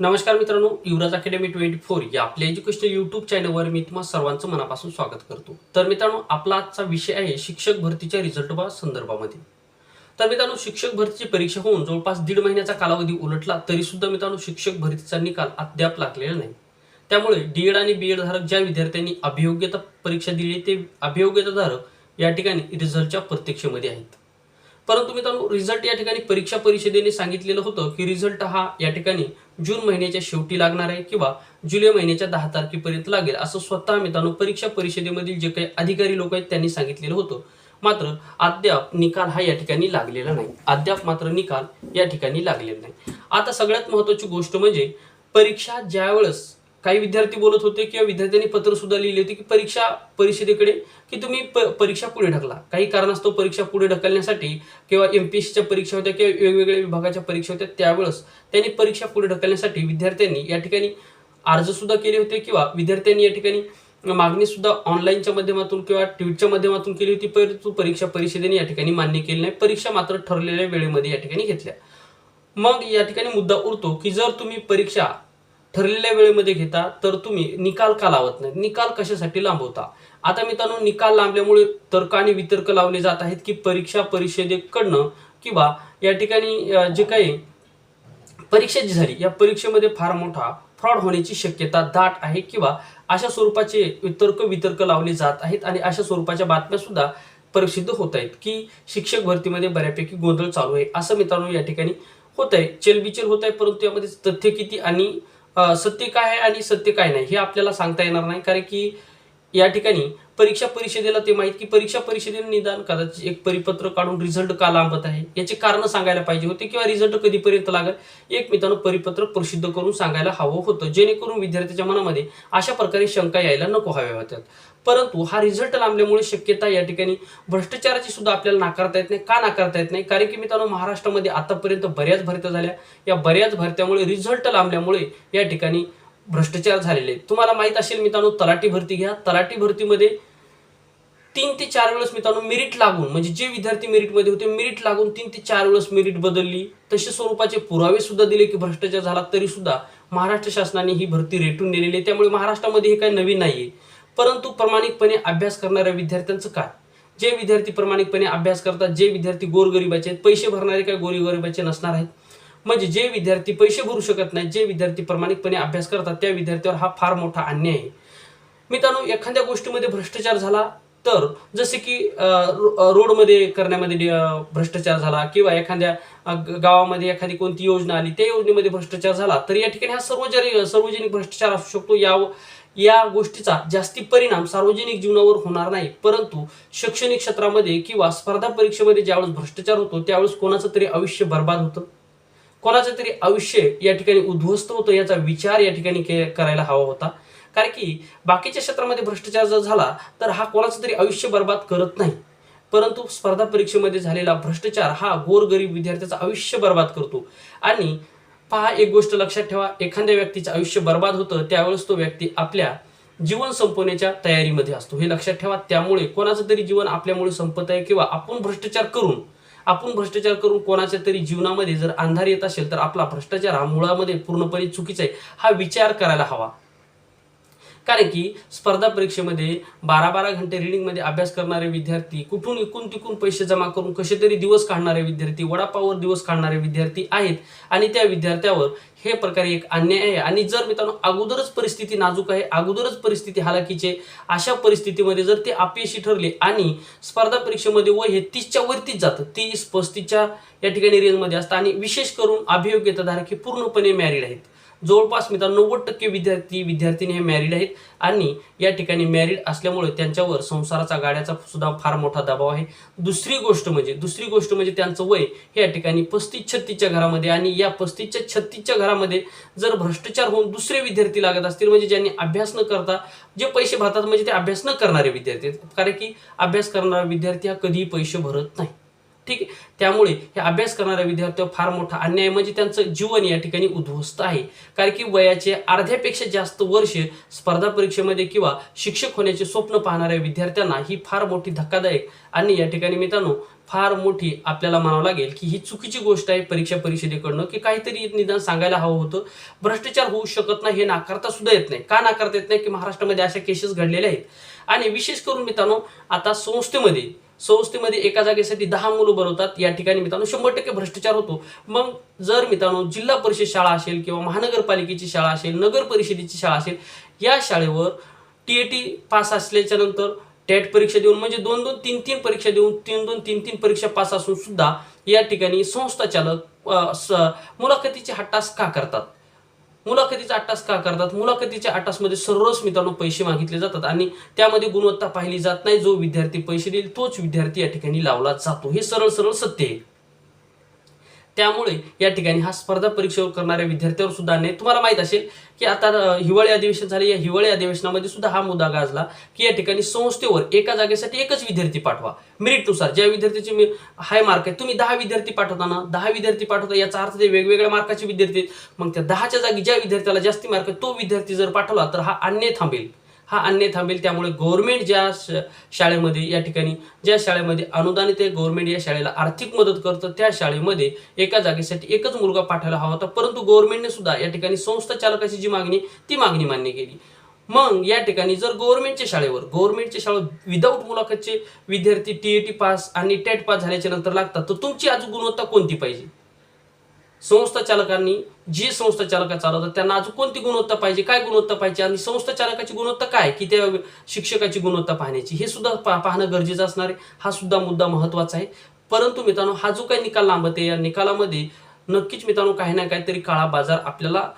नमस्कार मित्रांनो युवराज academy twenty four या आपल्या एज्युकेशनल युट्यूब चॅनलवर मी तुम्हाला सर्वांचं मनापासून स्वागत करतो. तर मित्रांनो आपला आजचा विषय आहे शिक्षक भरतीच्या रिझल्ट संदर्भामध्ये. तर मित्रांनो शिक्षक भरतीची परीक्षा होऊन जवळपास दीड महिन्याचा कालावधी उलटला तरी सुद्धा मित्रांनो शिक्षक भरतीचा निकाल अद्याप लागलेला नाही. त्यामुळे डी एड आणि बीएड धारक ज्या विद्यार्थ्यांनी अभियोग्यता परीक्षा दिली ते अभियोग्यताधारक या ठिकाणी रिझल्टच्या प्रत्यक्षमध्ये आहेत. परंतु मित्रांनो रिझल्ट या ठिकाणी परीक्षा परिषदेने सांगितलेलं होतं की रिझल्ट हा या ठिकाणी जून महिन्याच्या शेवटी लागणार आहे किंवा जुलै महिन्याच्या दहा तारखेपर्यंत लागेल असं स्वतः मित्रांनो परीक्षा परिषदेमधील जे काही अधिकारी लोक आहेत त्यांनी सांगितलेलं होतं. मात्र अद्याप निकाल हा या ठिकाणी लागलेला नाही. अद्याप मात्र निकाल या ठिकाणी लागलेला नाही. आता सगळ्यात महत्वाची गोष्ट म्हणजे परीक्षा ज्यावेळेस काही विद्यार्थी बोलत होते किंवा विद्यार्थ्यांनी पत्र सुद्धा लिहिले होते की परीक्षा परिषदेकडे की तुम्ही प परीक्षा पुढे ढकला. काही कारणास्तव परीक्षा पुढे ढकलण्यासाठी किंवा एम पी एस सीच्या परीक्षा होत्या किंवा वेगवेगळ्या विभागाच्या परीक्षा होत्या त्यावेळेस त्यांनी परीक्षा पुढे ढकलण्यासाठी विद्यार्थ्यांनी या ठिकाणी अर्जसुद्धा केले होते किंवा विद्यार्थ्यांनी या ठिकाणी मागणी सुद्धा ऑनलाईनच्या माध्यमातून किंवा ट्विटच्या माध्यमातून केली होती परंतु परीक्षा परिषदेने या ठिकाणी मान्य केली नाही. परीक्षा मात्र ठरलेल्या वेळेमध्ये या ठिकाणी घेतल्या. मग या ठिकाणी मुद्दा उरतो की जर तुम्ही परीक्षा ठरलेल्या वेळेमध्ये घेता तर तुम्ही निकाल का लावत नाही निकाल कशासाठी लांबवता? आता मित्रांनो निकाल लांबल्यामुळे तर्क आणि वितर्क लावले जात आहेत की परीक्षा परिषदेकडनं किंवा या ठिकाणी जे काही परीक्षा जी झाली या परीक्षेमध्ये फार मोठा फ्रॉड होण्याची शक्यता दाट आहे किंवा अशा स्वरूपाचे तर्क वितर्क लावले जात आहेत आणि अशा स्वरूपाच्या बातम्या सुद्धा प्रसिद्ध होत आहेत की शिक्षक भरतीमध्ये बऱ्यापैकी गोंधळ चालू आहे. असं मित्रांनो या ठिकाणी होत आहे चेलबिचेल होत आहे परंतु यामध्ये तथ्य किती आणि सत्य काय आहे आणि सत्य काय नाही हे आपल्याला सांगता येणार नाही. कारण की या ठिकाणी परीक्षा परिषदेला ते माहीत की परीक्षा परिषदेने निदान कदाचित एक परिपत्र काढून रिझल्ट का लांबत आहे? याचे कारण सांगायला पाहिजे होते किंवा रिझल्ट कधीपर्यंत लागेल? एक मित्रांनो परिपत्र प्रसिद्ध करून सांगायला हवं होतं. जेणेकरून विद्यार्थ्याच्या मनामध्ये अशा प्रकारे शंका यायला नको हव्या होत्या. परंतु हा रिझल्ट लांबल्यामुळे शक्यता या ठिकाणी भ्रष्टाचाराची सुद्धा आपल्याला नाकारता येत नाही. का नाकारता येत नाही? कारण की मित्रांनो महाराष्ट्रामध्ये आतापर्यंत बऱ्याच भरत्या झाल्या. या बऱ्याच भरत्यामुळे रिझल्ट लांबल्यामुळे या ठिकाणी भ्रष्टाचार झालेले तुम्हाला माहीत असेल मित्रांनो तलाठी भरती घ्या. तलाठी भरतीमध्ये तीन ते चार वेळेस मित्रांनो मेरिट लागून म्हणजे जे विद्यार्थी मेरिटमध्ये होते मेरिट लागून तीन ते चार वेळेस मेरिट बदलली. तसे स्वरूपाचे पुरावे सुद्धा दिले की भ्रष्टाचार झाला तरी सुद्धा महाराष्ट्र शासनाने ही भरती रेटून नेलेली आहे. त्यामुळे महाराष्ट्रामध्ये हे काही नवीन नाहीये. परंतु प्रामाणिकपणे अभ्यास करणाऱ्या विद्यार्थ्यांचं काय? जे विद्यार्थी प्रामाणिकपणे अभ्यास करतात जे विद्यार्थी गोरगरिबाचे आहेत पैसे भरणारे काय गोरगरिबाचे नसणार आहेत? म्हणजे जे विद्यार्थी पैसे भरू शकत नाहीत जे विद्यार्थी प्रामाणिकपणे अभ्यास करतात त्या विद्यार्थ्यावर हा फार मोठा अन्याय आहे. मित्रांनो एखाद्या गोष्टीमध्ये भ्रष्टाचार झाला तर जसे की रोडमध्ये करण्यामध्ये भ्रष्टाचार झाला किंवा एखाद्या गावामध्ये एखादी कोणती योजना आली त्या योजनेमध्ये भ्रष्टाचार झाला तर या ठिकाणी हा सार्वजनिक सार्वजनिक भ्रष्टाचार असू शकतो. या या गोष्टीचा जास्ती परिणाम सार्वजनिक जीवनावर होणार नाही. परंतु शैक्षणिक क्षेत्रामध्ये किंवा स्पर्धा परीक्षेमध्ये ज्यावेळेस भ्रष्टाचार होतो त्यावेळेस कोणाचं तरी आयुष्य बर्बाद होतं. कोणाचं तरी आयुष्य या ठिकाणी उद्ध्वस्त होतं याचा विचार या ठिकाणी के- करायला हवा होता. कारण की बाकीच्या क्षेत्रामध्ये भ्रष्टाचार जर झाला तर हा कोणाचं तरी आयुष्य बर्बाद करत नाही. परंतु स्पर्धा परीक्षेमध्ये झालेला भ्रष्टाचार हा गोरगरीब विद्यार्थ्याचं आयुष्य बर्बाद करतो. आणि पहा एक गोष्ट लक्षात ठेवा एखाद्या व्यक्तीचं आयुष्य बर्बाद होतं त्यावेळेस तो व्यक्ती आपल्या जीवन संपवण्याच्या तयारीमध्ये असतो. हे लक्षात ठेवा त्यामुळे कोणाचं तरी जीवन आपल्यामुळे संपत आहे किंवा आपण भ्रष्टाचार करून आपण भ्रष्टाचार करून कोणाच्या तरी जीवनामध्ये जर अंधार येत असेल तर आपला भ्रष्टाचार हा मुळामध्ये पूर्णपणे चुकीचा आहे हा विचार करायला हवा. कारण की स्पर्धा परीक्षेमध्ये बारा बारा घंटे रिडिंगमध्ये अभ्यास करणारे विद्यार्थी कुठून इकून तिकून पैसे जमा करून कसे तरी दिवस काढणारे विद्यार्थी वडापाववर दिवस काढणारे विद्यार्थी आहेत आणि त्या विद्यार्थ्यावर हे प्रकारे एक अन्याय आहे. आणि जर मित्रांनो अगोदरच परिस्थिती नाजूक आहे अगोदरच परिस्थिती हालाकीचे अशा परिस्थितीमध्ये जर ते अपयशी ठरले आणि स्पर्धा परीक्षेमध्ये व हे तीसच्या वरतीच जातं तीस पस्तीसच्या या ठिकाणी रेंजमध्ये असतं आणि विशेष करून अभियोग्यताधारक हे पूर्णपणे मॅरिड आहेत. जवळपास मित्रांनो नव्वद टक्के विद्यार्थी विद्यार्थिनी हे मॅरिड आहेत आणि या ठिकाणी मॅरिड असल्यामुळे त्यांच्यावर संसाराचा गाड्याचा सुद्धा फार मोठा दबाव आहे. दुसरी गोष्ट म्हणजे दुसरी गोष्ट म्हणजे त्यांचं वय हे या ठिकाणी पस्तीस छत्तीसच्या घरामध्ये आणि या पस्तीसच्या छत्तीसच्या घरामध्ये जर भ्रष्टाचार होऊन दुसरे विद्यार्थी लागत असतील म्हणजे ज्यांनी अभ्यास न करता जे पैसे भरतात म्हणजे ते अभ्यास न करणारे विद्यार्थी आहेत. कारण की अभ्यास करणारा विद्यार्थी हा कधीही पैसे भरत नाही. ठीक आहे. त्यामुळे हे अभ्यास करणाऱ्या विद्यार्थ्यावर फार मोठा अन्याय म्हणजे त्यांचं जीवन या ठिकाणी उद्ध्वस्त आहे. कारण की वयाचे अर्ध्यापेक्षा जास्त वर्ष स्पर्धा परीक्षेमध्ये किंवा शिक्षक होण्याचे स्वप्न पाहणाऱ्या विद्यार्थ्यांना ही फार मोठी धक्कादायक आणि या ठिकाणी मित्रांनो फार मोठी आपल्याला म्हणावं लागेल की ही चुकीची गोष्ट आहे परीक्षा परिषदेकडनं की काहीतरी निदान सांगायला हवं होतं. भ्रष्टाचार होऊ शकत नाही हे नाकारता सुद्धा येत नाही. का नाकारता येत नाही? की महाराष्ट्रामध्ये अशा केसेस घडलेल्या आहेत. आणि विशेष करून मित्रांनो आता संस्थेमध्ये संस्थेमध्ये एका जागेसाठी दहा मुलं बनवतात. या ठिकाणी मित्रांनो शंभर टक्के भ्रष्टाचार होतो. मग जर मित्रांनो जिल्हा परिषद शाळा असेल किंवा महानगरपालिकेची शाळा असेल नगर परिषदेची शाळा असेल या शाळेवर टी ए टी पास असल्याच्या नंतर टेट परीक्षा देऊन म्हणजे दोन दोन तीन तीन परीक्षा देऊन तीन दोन तीन तीन परीक्षा पास असून सुद्धा या ठिकाणी संस्था चालक स- मुलाखतीचे हट्टास का करतात? मुलाखतीचा अट्टास का करतात? मुलाखतीच्या अट्टासमध्ये सर्वच मित्रांनो पैसे मागितले जातात आणि त्यामध्ये गुणवत्ता पाहिली जात नाही. जो विद्यार्थी पैसे देईल तोच विद्यार्थी या ठिकाणी लावला जातो. हे सरळ सरळ सत्य आहे. त्यामुळे या ठिकाणी हा स्पर्धा परीक्षेवर करणाऱ्या विद्यार्थ्यावर सुद्धा नाही तुम्हाला माहीत असेल की आता हिवाळी अधिवेशन झाले. या हिवाळी अधिवेशनामध्ये सुद्धा हा मुद्दा गाजला की या ठिकाणी संस्थेवर एका जागेसाठी एकच विद्यार्थी पाठवा. मेरिटनुसार ज्या विद्यार्थ्याचे हाय मार्क आहे तुम्ही दहा विद्यार्थी पाठवताना दहा विद्यार्थी पाठवता याचा अर्थ ते वेगवेगळ्या मार्काचे विद्यार्थी आहेत. मग त्या दहाच्या जागी ज्या विद्यार्थ्याला जास्ती मार्क आहे तो विद्यार्थी जर पाठवला तर हा अन्य थांबेल. हा अन्याय थांबेल. त्यामुळे गव्हर्नमेंट ज्या शाळेमध्ये या ठिकाणी ज्या शाळेमध्ये अनुदानित आहे गव्हर्नमेंट या शाळेला आर्थिक मदत करतं त्या शाळेमध्ये एका जागेसाठी एकच मुलगा पाठवायला हवा होता. परंतु गव्हर्नमेंटने सुद्धा या ठिकाणी संस्था चालकाची जी मागणी ती मागणी मान्य केली. मग या ठिकाणी जर गव्हर्नमेंटच्या शाळेवर गव्हर्नमेंटच्या शाळेवर विदाऊट मुलाखतचे विद्यार्थी टी ए टी पास आणि टेट पास झाल्याच्यानंतर लागतात तर तुमची आज गुणवत्ता कोणती पाहिजे? संस्था चालकांनी जी संस्था चालक चालवतात त्यांना अजून कोणती गुणवत्ता पाहिजे काय गुणवत्ता पाहिजे आणि संस्था चालकाची गुणवत्ता काय की त्या शिक्षकाची गुणवत्ता पाहण्याची हे सुद्धा पा- पाहणं गरजेचं असणार आहे. हा सुद्धा मुद्दा महत्त्वाचा आहे. परंतु मित्रांनो हा जो काही निकाल लांबत आहे या निकालामध्ये नक्कीच मित्रांनो काही ना काहीतरी काळा बाजार आपल्याला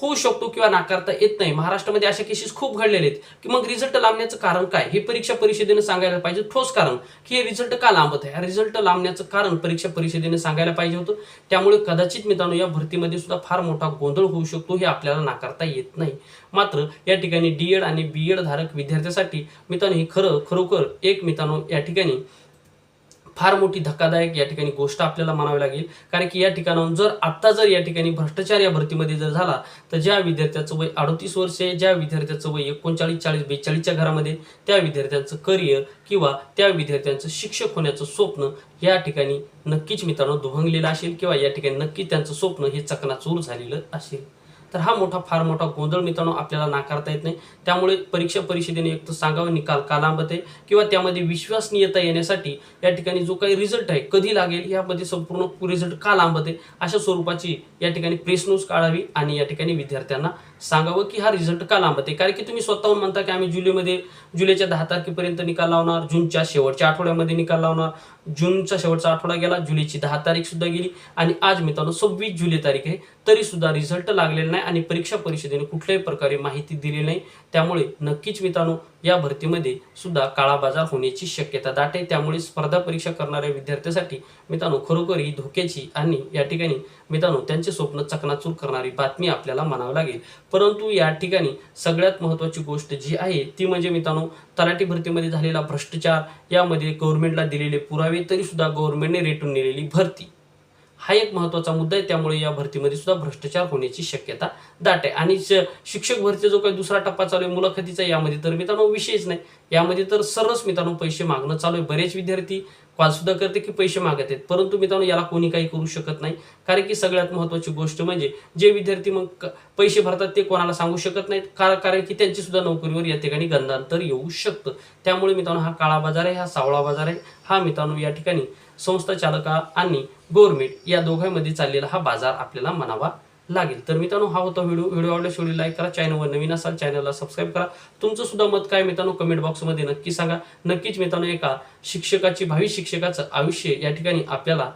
होऊ शकतो किंवा नाकारता येत नाही. महाराष्ट्रामध्ये अशा केसेस खूप घडलेले आहेत की मग रिझल्ट लांबण्याचं कारण काय? हे परीक्षा परिषदेने सांगायला पाहिजे. ठोस कारण की हे रिझल्ट का लांबत आहे? रिझल्ट लांबण्याचं कारण परीक्षा परिषदेने सांगायला पाहिजे होतं. त्यामुळे कदाचित मित्रांनो या भरतीमध्ये सुद्धा फार मोठा गोंधळ होऊ शकतो. हे आपल्याला नाकारता येत नाही. मात्र या ठिकाणी डी एड आणि बी एड धारक विद्यार्थ्यासाठी मित्रांनो हे खरं खरोखर एक मित्रांनो या ठिकाणी फार मोठी धक्कादायक या ठिकाणी गोष्ट आपल्याला मानावी लागेल. कारण की या ठिकाणाहून जर आत्ता जर या ठिकाणी भ्रष्टाचार या भरतीमध्ये जर झाला तर ज्या विद्यार्थ्याचं वय अडतीस वर्ष आहे ज्या विद्यार्थ्याचं वय एकोणचाळीस चाळीस बेचाळीसच्या घरामध्ये त्या विद्यार्थ्यांचं करिअर किंवा त्या विद्यार्थ्यांचं शिक्षक होण्याचं स्वप्न या ठिकाणी नक्कीच मित्रांनो दुभंगलेलं असेल किंवा या ठिकाणी नक्की त्यांचं स्वप्न हे चकनाचूर झालेलं असेल. तर हा मोठा फार मोठा गोंधळ मित्रांनो आपल्याला नाकारता येत नाही. त्यामुळे परीक्षा परिषदेने एक तर सांगावं निकाल का लांबत? आहे किंवा त्यामध्ये विश्वसनीयता येण्यासाठी या ठिकाणी जो काही रिझल्ट आहे कधी लागेल? यामध्ये संपूर्ण रिझल्ट का लांबत? आहे अशा स्वरूपाची या ठिकाणी प्रेस काढावी आणि या ठिकाणी विद्यार्थ्यांना सांगावं की हा रिझल्ट का लांबत आहे? कारण की तुम्ही स्वतःहून म्हणता की आम्ही जुलैमध्ये जुलैच्या दहा तारखेपर्यंत निकाल लावणार जूनच्या शेवटच्या आठवड्यामध्ये निकाल लावणार जूनचा शेवटचा आठवडा गेला जुलैची दहा तारीख सुद्धा गेली आणि आज मित्रांनो सव्वीस जुलै तारीख आहे तरी सुद्धा रिझल्ट लागलेला नाही आणि परीक्षा परिषदेने कुठल्याही प्रकारे माहिती दिली नाही. त्यामुळे नक्कीच मित्रांनो या भरतीमध्ये सुद्धा काळा बाजार होण्याची शक्यता दाट. आहे त्यामुळे स्पर्धा परीक्षा करणाऱ्या विद्यार्थ्यासाठी मित्रांनो खरोखर ही धोक्याची आणि या ठिकाणी मित्रांनो त्यांचे स्वप्न चकनाचूर करणारी बातमी आपल्याला म्हणावी लागेल. परंतु या ठिकाणी सगळ्यात महत्त्वाची गोष्ट जी आहे ती म्हणजे मित्रांनो तलाठी भरतीमध्ये झालेला भ्रष्टाचार यामध्ये गव्हर्नमेंटला दिलेले पुरावे तरीसुद्धा गव्हर्नमेंटने रेटून नेलेली भरती. हा एक महत्त्वाचा मुद्दा आहे. त्यामुळे या भरतीमध्ये सुद्धा भ्रष्टाचार होण्याची शक्यता दाट. आहे आणि शिक्षक भरती जो काही दुसरा टप्पा चालू आहे मुलाखतीचा यामध्ये तर मित्रांनो विषयच नाही. यामध्ये तर सर्वच मित्रांनो पैसे मागणं चालू आहे. बरेच विद्यार्थी कॉल सुद्धा करते की पैसे मागत आहेत. परंतु मित्रांनो याला कोणी काही करू शकत नाही. कारण की सगळ्यात महत्वाची गोष्ट म्हणजे जे विद्यार्थी मग पैसे भरतात ते कोणाला सांगू शकत नाहीत. का कारण की त्यांची सुद्धा नोकरीवर या ठिकाणी गंधांतर येऊ शकतं. त्यामुळे मित्रांनो हा काळा बाजार आहे हा सावळा बाजार आहे. हा मित्रांनो या ठिकाणी संस्था चालका आणि गव्हर्नमेंट या दोघांमध्ये चाललेला हा बाजार आपल्याला म्हणावा लागेल. तर मित्रांनो हा होता व्हिडिओ. व्हिडिओ आवडल्यास व्हिडिओ लाईक करा चॅनलवर नवीन असाल चॅनलला सबस्क्राईब करा. तुमचं सुद्धा मत काय मित्रांनो कमेंट बॉक्समध्ये नक्की सांगा. नक्कीच मित्रांनो एका शिक्षकाची भावी शिक्षकाचं आयुष्य या ठिकाणी आपल्याला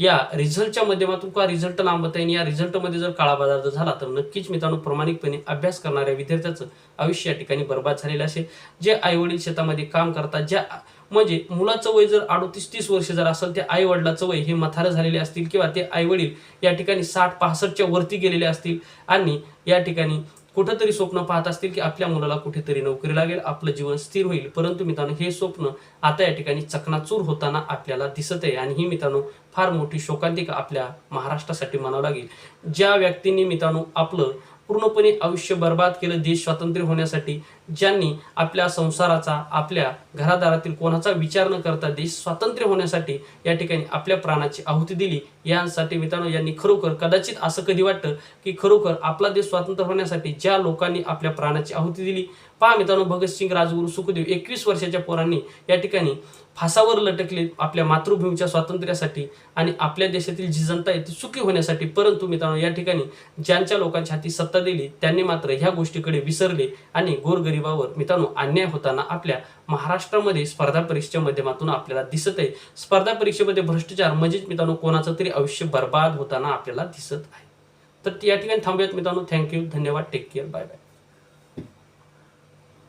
या रिझल्टच्या माध्यमातून का रिझल्ट लांबत आहे आणि या रिझल्टमध्ये जर काळा बाजार जर झाला तर नक्कीच मित्रांनो प्रामाणिकपणे अभ्यास करणाऱ्या विद्यार्थ्याचं आयुष्य या ठिकाणी बर्बाद झालेलं असेल. जे आईवडील शेतामध्ये काम करतात ज्या म्हणजे मुलाचं वय जर अडतीस तीस वर्ष जर असेल त्या आई वडिलाचं वय हे मथारं झालेले असतील किंवा ते आई वडील या ठिकाणी साठ पासष्टच्या वरती गेलेले असतील आणि या ठिकाणी कुठंतरी स्वप्न पाहत असतील की आपल्या मुलाला कुठेतरी नोकरी लागेल आपलं जीवन स्थिर होईल. परंतु मित्रांनो हे स्वप्न आता या ठिकाणी चकनाचूर होताना आपल्याला दिसत आहे. आणि ही मित्रांनो फार मोठी शोकांतिका आपल्या महाराष्ट्रासाठी म्हणावं लागेल. ज्या व्यक्तींनी मित्रांनो आपलं पूर्णपणे आयुष्य बर्बाद केलं देश स्वातंत्र्य होण्यासाठी ज्यांनी आपल्या संसाराचा आपल्या घरादारातील कोणाचा विचार न करता देश स्वातंत्र्य होण्यासाठी या ठिकाणी आपल्या प्राणाची आहुती दिली यांसाठी मित्रांनो यांनी खरोखर कदाचित असं कधी वाटतं की खरोखर आपला देश स्वातंत्र्य होण्यासाठी ज्या लोकांनी आपल्या प्राणाची आहुती दिली? पहा मित्रांनो भगतसिंग राजगुरू सुखदेव एकवीस वर्षाच्या पोरांनी या ठिकाणी फासावर लटकले आपल्या मातृभूमीच्या स्वातंत्र्यासाठी आणि आपल्या देशातील जी जनता आहे ती सुखी होण्यासाठी. परंतु मित्रांनो या ठिकाणी ज्यांच्या लोकांच्या हाती सत्ता दिली त्यांनी मात्र ह्या गोष्टीकडे विसरले आणि गोरगरिबावर मित्रांनो अन्याय होताना आपल्या महाराष्ट्रामध्ये स्पर्धा परीक्षेच्या माध्यमातून आपल्याला दिसत आहे. स्पर्धा परीक्षेमध्ये भ्रष्टाचार म्हणजेच मित्रांनो कोणाचं तरी आयुष्य बर्बाद होताना आपल्याला दिसत आहे. तर या ठिकाणी थांबूयात मित्रांनो. थँक्यू धन्यवाद. Take care bye bye